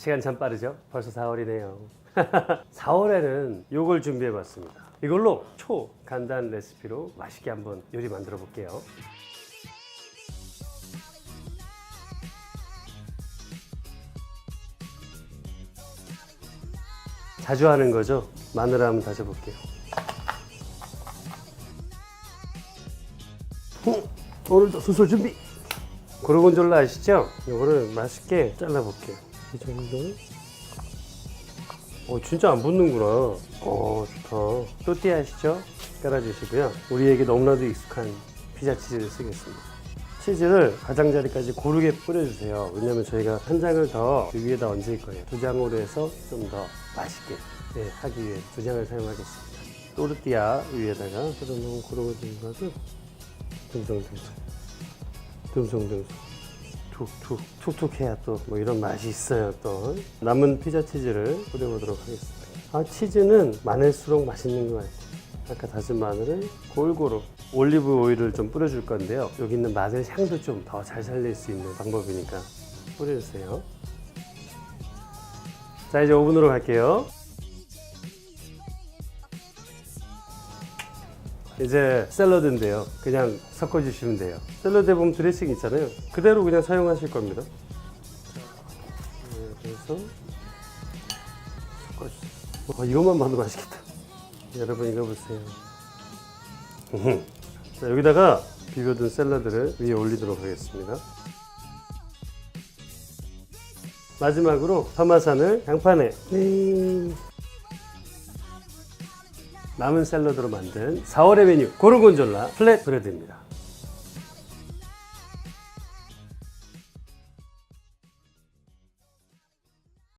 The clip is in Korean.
시간 참 빠르죠? 벌써 4월이네요. 4월에는 요걸 준비해 봤습니다. 이걸로 초 간단 레시피로 맛있게 한번 요리 만들어 볼게요. 자주 하는 거죠? 마늘 한번 다져볼게요. 음, 오늘도 수술 준비! 고르곤졸라 아시죠? 이거를 맛있게 잘라볼게요. 이 정도? 어, 진짜 안 붙는구나. 어, 좋다. 또띠 아시죠? 깔아주시고요. 우리에게 너무나도 익숙한 피자 치즈를 쓰겠습니다. 치즈를 가장자리까지 고르게 뿌려주세요. 왜냐면 저희가 한 장을 더그 위에다 얹을 거예요. 두 장으로 해서 좀 더 맛있게 예, 하기 위해 두 장을 사용하겠습니다. 또르띠아 위에다가 그러면 고르곤졸라를 듬성듬성 듬성듬성 툭툭 툭툭 해야 또 뭐 이런 맛이 있어요 또. 남은 피자 치즈를 뿌려보도록 하겠습니다. 아 치즈는 많을수록 맛있는 것 같아요. 아까 다진 마늘을 골고루 올리브 오일을 좀 뿌려줄 건데요. 여기 있는 마늘 향도 좀 더 잘 살릴 수 있는 방법이니까 뿌려주세요. 자 이제 오븐으로 갈게요 이제 샐러드인데요. 그냥 섞어주시면 돼요. 샐러드에 보면 드레싱 있잖아요. 그대로 그냥 사용하실 겁니다. 그래서 섞어주세요. 와, 이것만 봐도 맛있겠다. 여러분 이거 보세요. 자, 여기다가 비벼둔 샐러드를 위에 올리도록 하겠습니다. 마지막으로 파마산을 양판에 네. 남은 샐러드로 만든 4월의 메뉴 고르곤졸라 플랫 브레드입니다.